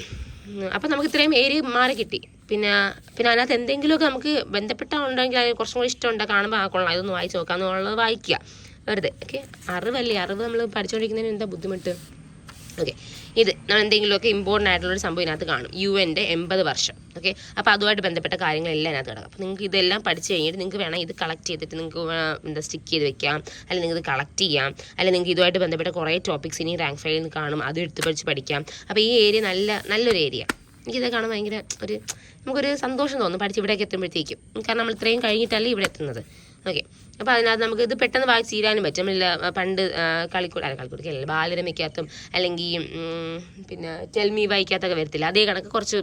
S1: അപ്പം നമുക്ക് ഇത്രയും ഏരിയ മാറി കിട്ടി. പിന്നെ പിന്നെ അതിനകത്ത് എന്തെങ്കിലുമൊക്കെ നമുക്ക് ബന്ധപ്പെട്ട ഉണ്ടെങ്കിൽ അത് കുറച്ചും കൂടി ഇഷ്ടമുണ്ട്. കാണുമ്പോൾ ആ കൊള്ളാം ഇതൊന്ന് വായിച്ച് നോക്കാം എന്നുള്ളത് വായിക്കുക. വെറുതെ. ഓക്കെ? അറിവല്ലേ? അറിവ് നമ്മൾ പഠിച്ചുകൊണ്ടിരിക്കുന്നതിന് എന്താ ബുദ്ധിമുട്ട്? ഓക്കെ ഇത് നമ്മൾ എന്തെങ്കിലുമൊക്കെ ഇമ്പോർട്ടന്റ് ആയിട്ടുള്ള ഒരു സംഭവം ഇതിനകത്ത് കാണും. യു എന്റെ എൺപത് വർഷം. ഓക്കെ അപ്പോൾ അതുമായിട്ട് ബന്ധപ്പെട്ട കാര്യങ്ങളെല്ലാം അതിനകത്ത് കിടക്കും അപ്പോൾ നിങ്ങൾക്ക് ഇതെല്ലാം പഠിച്ച് കഴിഞ്ഞിട്ട് നിങ്ങൾക്ക് വേണം ഇത് കളക്ട് ചെയ്തിട്ട് നിങ്ങൾക്ക് എന്താ സ്റ്റിക്ക് ചെയ്ത് വെക്കാം. അല്ലെങ്കിൽ നിങ്ങൾക്ക് കളക്ട് ചെയ്യാം. അല്ലെങ്കിൽ നിങ്ങൾക്ക് ഇതുമായിട്ട് ബന്ധപ്പെട്ട കുറേ ടോപ്പിക്സ് ഇനി റാങ്ക് ഫയലിൽ നിന്ന് കാണും. അത് എടുത്ത് പഠിച്ച് പഠിക്കാം. അപ്പോൾ ഈ ഏരിയ നല്ല നല്ലൊരു ഏരിയ എനിക്കിത് കാണാൻ ഭയങ്കര ഒരു നമുക്കൊരു സന്തോഷം തോന്നും. പഠിച്ച് ഇവിടേക്ക് എത്തുമ്പോഴത്തേക്കും. കാരണം നമ്മൾ ഇത്രയും കഴിഞ്ഞിട്ടല്ലേ ഇവിടെ എത്തുന്നത്. ഓക്കെ അപ്പോൾ അതിനകത്ത് നമുക്ക് ഇത് പെട്ടെന്ന് വായിച്ച് തീരാനും പറ്റും. നമ്മളില്ല പണ്ട് കളിക്കൂട അല്ല കളിക്കൂടിക്കല്ല ബാലരമയ്ക്കകത്തും അല്ലെങ്കിൽ പിന്നെ ടെൽമി വായിക്കാത്തൊക്കെ വരത്തില്ല? അതേ കണക്ക് കുറച്ച്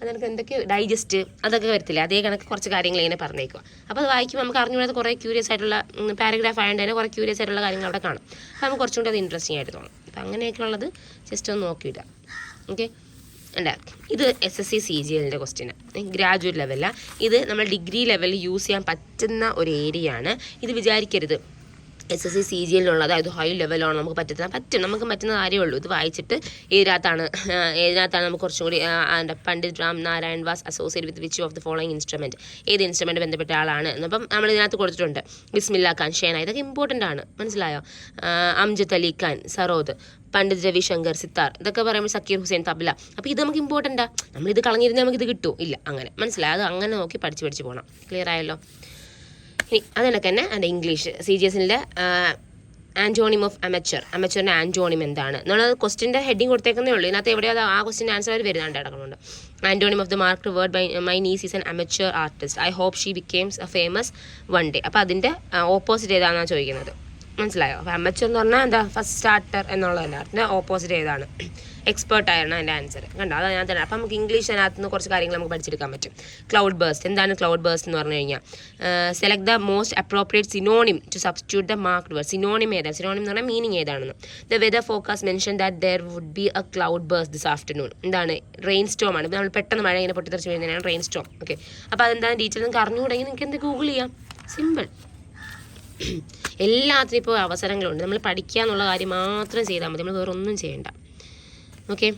S1: അതെനിക്ക് എന്തൊക്കെ ഡൈജസ്റ്റ് അതൊക്കെ വരത്തില്ല? അതേ കണക്ക് കുറച്ച് കാര്യങ്ങൾ ഇങ്ങനെ പറഞ്ഞേക്കുക അപ്പോൾ അത് വായിക്കുമ്പോൾ നമുക്ക് അറിഞ്ഞുകൂടാതെ കുറേ ക്യൂരിയസ് ആയിട്ടുള്ള പാരഗ്രാഫ് ആയതുകൊണ്ട് തന്നെ കുറേ ക്യൂരിയസ് ആയിട്ടുള്ള കാര്യങ്ങൾ അവിടെ കാണും. അപ്പോൾ നമുക്ക് കുറച്ചും കൂടി അത് ഇൻട്രസ്റ്റിംഗ് ആയിട്ട് തോന്നും. അപ്പോൾ അങ്ങനെയൊക്കെയുള്ളത് ജസ്റ്റ് ഒന്ന് നോക്കിയിട്ടാണ് ഓക്കെ ഉണ്ട് ഇത് S S C C G എല്ലിന്റെ ക്വസ്റ്റ്യൻ ഗ്രാജുവേറ്റ് ലെവലാണ് ഇത് നമ്മൾ ഡിഗ്രി ലെവലിൽ യൂസ് ചെയ്യാൻ പറ്റുന്ന ഒരു ഏരിയയാണ് ഇത് വിചാരിക്കരുത്. S S C C G എല്ലുള്ളത് അതായത് ഹൈ ലെവലാണ് നമുക്ക് പറ്റുന്ന പറ്റും. നമുക്ക് പറ്റുന്ന കാര്യമേ ഉള്ളൂ ഇത് വായിച്ചിട്ട് ഇതിനകത്താണ് ഇതിനകത്താണ് നമുക്ക് കുറച്ചും കൂടി Pandit Ram Narayan was associate with which of the following instrument ഏത് ഇൻസ്ട്രുമെന്റ് ബന്ധപ്പെട്ട ആളാണ്? അപ്പം നമ്മൾ ഇതിനകത്ത് കൊടുത്തിട്ടുണ്ട്. ബിസ്മില്ല ഖാൻ ഷേന. ഇതൊക്കെ ഇമ്പോർട്ടന്റ് ആണ്. മനസ്സിലായോ? അംജദ് അലി ഖാൻ സറോദ് പണ്ഡിറ്റ് രവിശങ്കർ സിത്താർ. ഇതൊക്കെ പറയുമ്പോൾ സക്കീർ ഹുസൈൻ തബ്ല. അപ്പോൾ ഇത് നമുക്ക് ഇമ്പോർട്ടന്റാ നമ്മളിത് കളഞ്ഞിരുന്നാൽ ഇത് കിട്ടും. ഇല്ല അങ്ങനെ. മനസ്സിലായോ? അത് അങ്ങനെ നോക്കി പഠിച്ച് പഠിച്ച് പോകണം ക്ലിയർ ആയല്ലോ? അതിനൊക്കെ തന്നെ അതിന്റെ ഇംഗ്ലീഷ് സി ജി എസിന്റെ ആന്റോണിം ഓഫ് അമച്ചർ അമച്ചറിന്റെ ആന്റോണിം എന്താണ്? എന്നുള്ളത് ക്വസ്റ്റിന്റെ ഹെഡിങ് കൊടുത്തേക്കുന്നേ ഉള്ളൂ. ഇതിനകത്ത് എവിടെയോ അത് ആ ക്വസ്റ്റിന്റെ ആൻസർ അവർ വരുന്നുണ്ട് കിടക്കുന്നുണ്ട് antonym of the mark word by my niece is an amateur artist I hope she becomes a famous one day അപ്പോൾ അതിന്റെ ഓപ്പോസിറ്റ് ഏതാണെന്നാണ് ചോദിക്കുന്നത്? മനസ്സിലായോ? അപ്പോൾ അമച്ചർ എന്ന് പറഞ്ഞാൽ എന്താ ഫസ്റ്റ് സ്റ്റാർട്ടർ എന്നുള്ളതല്ല. അതിന് ഓപ്പോസിറ്റ് ഏതാണ്. എക്സ്പേർട്ട് ആയിരുന്നു അതിന്റെ ആൻസർ കണ്ടോ? അതാണ് ഞാൻ തന്നെ. അപ്പം നമുക്ക് ഇംഗ്ലീഷ് അതിനകത്ത് നിന്ന് കുറച്ച് കാര്യങ്ങൾ നമുക്ക് പഠിച്ചെടുക്കാൻ പറ്റും. ക്ലൗഡ് ബേഴ്സ് എന്താണ് ക്ലൗഡ് ബേഴ്സ് എന്ന് പറഞ്ഞു കഴിഞ്ഞാൽ select the most appropriate synonym to substitute the mark word synonym ഏതാണ്? സിനോണിം എന്ന് പറഞ്ഞാൽ മീനിങ് ഏതാണെന്ന്. The weather focus mention that there would be a cloud burst this afternoon എന്താണ്? റെയിൻ സ്റ്റോം ആണ്. നമ്മൾ പെട്ടെന്ന് മഴ ഇങ്ങനെ പൊട്ടിത്തെറിച്ച് കഴിഞ്ഞാൽ റെയിൻ സ്റ്റോം ഓക്കെ അപ്പോൾ അതെന്താണ് ഡീറ്റെയിൽ നിങ്ങൾക്ക് അറിഞ്ഞുകൂടെങ്കിൽ നിങ്ങൾക്ക് എന്ത് ഗൂഗിൾ ചെയ്യാം. സിമ്പിൾ എല്ലാത്തിനും ഇപ്പോൾ അവസരങ്ങളുണ്ട്. നമ്മൾ പഠിക്കുക എന്നുള്ള കാര്യം മാത്രം ചെയ്താൽ മതി. നമ്മൾ വേറെ ഒന്നും ചെയ്യണ്ട ഓക്കെ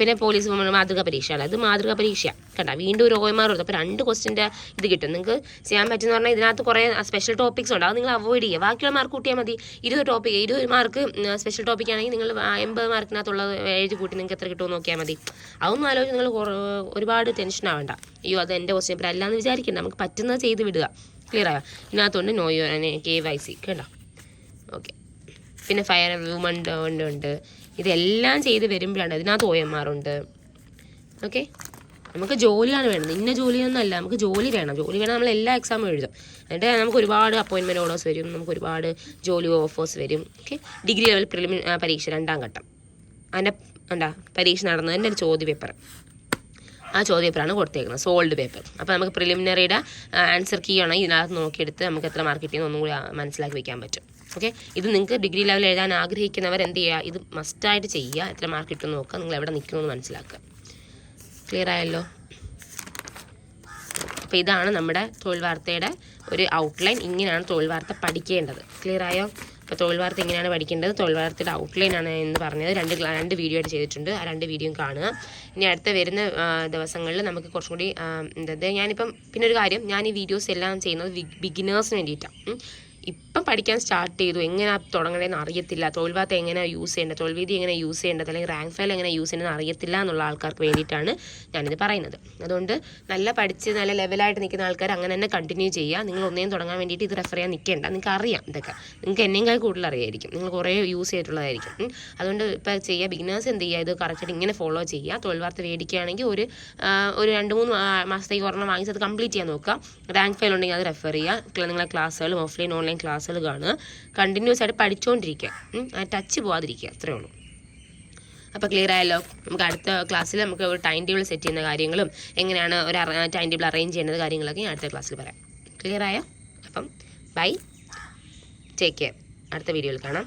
S1: പിന്നെ പോലീസ് മാതൃകാ പരീക്ഷ അല്ല അത് മാതൃകാ പരീക്ഷ കണ്ട? വീണ്ടും ഒരു ഓയമാർ കൊടുത്തു അപ്പോൾ രണ്ട് ക്വസ്റ്റിന്റെ ഇത് കിട്ടും. നിങ്ങൾക്ക് ചെയ്യാൻ പറ്റുന്ന പറഞ്ഞാൽ ഇതിനകത്ത് കുറേ സ്പെഷ്യൽ ടോപ്പിക്സ് ഉണ്ട്. അത് നിങ്ങൾ അവോയ്ഡ് ചെയ്യുക. ബാക്കിയുള്ള മാർക്ക് കൂട്ടിയാൽ മതി. ഇരുപത് ടോപ്പിക് ഇരുപത് മാർക്ക് സ്പെഷ്യൽ ടോപ്പിക് ആണെങ്കിൽ നിങ്ങൾ എൺപത് മാർക്കിനകത്തുള്ള എഴുതി കൂട്ടി നിങ്ങൾക്ക് എത്ര കിട്ടുമെന്ന് നോക്കിയാൽ മതി. അതൊന്നും ആലോചിച്ച് നിങ്ങൾ ഒരുപാട് ടെൻഷൻ ആവേണ്ട. അയ്യോ അത് എന്റെ ക്വസ്റ്റ്യൻ പേപ്പർ അല്ലാന്ന് വിചാരിക്കണ്ട. നമുക്ക് പറ്റുന്നത് ചെയ്ത് വിടുക. ക്ലിയർ ആയോ ഇതിനകത്തുണ്ട് നോയോ കെ വൈ സി കേട്ടോ? ഓക്കെ പിന്നെ ഫയർ വുമൺ ഉണ്ട് ഉണ്ട്. ഇതെല്ലാം ചെയ്ത് വരുമ്പോഴാണ് ഇതിനകത്ത് ഒ എം ആർ ഓക്കെ നമുക്ക് ജോലിയാണ് വേണ്ടത്. ഇന്ന ജോലിയൊന്നുമല്ല നമുക്ക് ജോലി വേണം. ജോലി വേണം നമ്മൾ എല്ലാ എക്സാമും എഴുതും. എന്നിട്ട് നമുക്ക് ഒരുപാട് അപ്പോയിൻമെന്റ് ഓർഡേഴ്സ് വരും. നമുക്ക് ഒരുപാട് ജോലി ഓഫേഴ്സ് വരും. ഓക്കെ ഡിഗ്രി ലെവൽ പ്രിലിമിൻ പരീക്ഷ രണ്ടാം ഘട്ടം. അതിന്റെ എന്താ? പരീക്ഷ നടന്നതിന്റെ ഒരു ചോദ്യ പേപ്പർ ആ ചോദ്യ പേപ്പറാണ് കൊടുത്തേക്കുന്നത് സോൾഡ് പേപ്പർ അപ്പോൾ നമുക്ക് പ്രിലിമിനറിയുടെ ആൻസർ കീ ആണെങ്കിൽ ഇതിനകത്ത് നോക്കിയെടുത്ത് നമുക്ക് എത്ര മാർക്ക് കിട്ടിയെന്ന് ഒന്നും കൂടി മനസ്സിലാക്കി വയ്ക്കാൻ പറ്റും. ഓക്കെ ഇത് നിങ്ങൾക്ക് ഡിഗ്രി ലെവൽ എഴുതാൻ ആഗ്രഹിക്കുന്നവർ എന്ത് ചെയ്യുക? ഇത് മസ്റ്റായിട്ട് ചെയ്യുക. എത്ര മാർക്ക് കിട്ടുമെന്ന് നോക്കുക. നിങ്ങൾ എവിടെ നിൽക്കുമെന്ന് മനസ്സിലാക്കുക. ക്ലിയർ ആയല്ലോ? അപ്പോൾ ഇതാണ് നമ്മുടെ തൊഴിൽ വാർത്തയുടെ ഒരു ഔട്ട്ലൈൻ ഇങ്ങനെയാണ് തൊഴിൽ വാർത്ത പഠിക്കേണ്ടത്. ക്ലിയർ ആയോ? അപ്പോൾ തൊഴിൽ വാർത്ത ഇങ്ങനെയാണ് പഠിക്കേണ്ടത്. തൊഴിൽ വാർത്തയുടെ ഔട്ട്ലൈൻ ആണ് എന്ന് പറഞ്ഞത്. രണ്ട് രണ്ട് വീഡിയോ ആയിട്ട് ചെയ്തിട്ടുണ്ട്. ആ രണ്ട് വീഡിയോയും കാണുക. ഇനി അടുത്ത വരുന്ന ദിവസങ്ങളിൽ നമുക്ക് കുറച്ചും കൂടി എന്താ ഞാനിപ്പം പിന്നെ ഒരു കാര്യം. ഞാൻ ഈ വീഡിയോസ് എല്ലാം ചെയ്യുന്നത് ബിഗിനേഴ്സിന് വേണ്ടിയിട്ടാണ് ഇപ്പം പഠിക്കാൻ സ്റ്റാർട്ട് ചെയ്തു. എങ്ങനെ തുടങ്ങണേന്ന് അറിയത്തില്ല. തൊഴിൽ ഭാഗത്ത് എങ്ങനെ യൂസ് ചെയ്യേണ്ടത്? തൊഴിൽ വീതി എങ്ങനെ യൂസ് ചെയ്യേണ്ടത്? അല്ലെങ്കിൽ റാങ്ക് ഫയൽ എങ്ങനെ യൂസ് ചെയ്യണമെന്ന് അറിയത്തില്ല എന്നുള്ള ആൾക്കാർക്ക് വേണ്ടിയിട്ടാണ് ഞാനിത് പറയുന്നത്. അതുകൊണ്ട് നല്ല പഠിച്ച് നല്ല ലെവലായിട്ട് നിൽക്കുന്ന ആൾക്കാർ അങ്ങനെ തന്നെ കണ്ടിന്യൂ ചെയ്യുക. നിങ്ങൾ ഒന്നേം തുടങ്ങാൻ വേണ്ടിയിട്ട് ഇത് റെഫർ ചെയ്യാൻ നിൽക്കേണ്ട. നിങ്ങൾക്ക് അറിയാം ഇതൊക്കെ. നിങ്ങൾക്ക് എന്നേക്കാൾ കൂടുതൽ അറിയായിരിക്കും. നിങ്ങൾ കുറേ യൂസ് ചെയ്തിട്ടുള്ളതായിരിക്കും. അതുകൊണ്ട് ഇപ്പോൾ ചെയ്യുക. ബിഗിനേഴ്സ് എന്ത് ചെയ്യുക? ഇത് കറക്റ്റായിട്ട് ഇങ്ങനെ ഫോളോ ചെയ്യുക. തൊഴിൽ വാർത്ത മേടിക്കുകയാണെങ്കിൽ ഒരു ഒരു രണ്ട് മൂന്ന് മാസത്തേക്ക് ഒരെണ്ണം വാങ്ങിച്ച് അത് കംപ്ലീറ്റ് ചെയ്യാൻ നോക്കുക. റാങ്ക് ഫയൽ ഉണ്ടെങ്കിൽ അത് റെഫർ ചെയ്യുക. നിങ്ങളുടെ നിങ്ങളെ ക്ലാസ്സുകളും ഓഫ്ലൈൻ ഓൺലൈൻ ക്ലാസ്സുകൾ കാണുക. കണ്ടിന്യൂസ് ആയിട്ട് പഠിച്ചുകൊണ്ടിരിക്കുക ആ ടച്ച് പോവാതിരിക്കുക. അത്രേ ഉള്ളൂ. അപ്പോൾ ക്ലിയർ ആയല്ലോ? നമുക്ക് അടുത്ത ക്ലാസ്സിൽ നമുക്ക് ഒരു ടൈം ടേബിൾ സെറ്റ് ചെയ്യുന്ന കാര്യങ്ങളും എങ്ങനെയാണ് ഒരു ടൈം ടേബിൾ അറേഞ്ച് ചെയ്യുന്നത് കാര്യങ്ങളൊക്കെ ഞാൻ അടുത്ത ക്ലാസ്സിൽ പറയാം. ക്ലിയർ ആയോ? അപ്പം ബൈ ടേക്ക് കെയർ അടുത്ത വീഡിയോയിൽ കാണാം.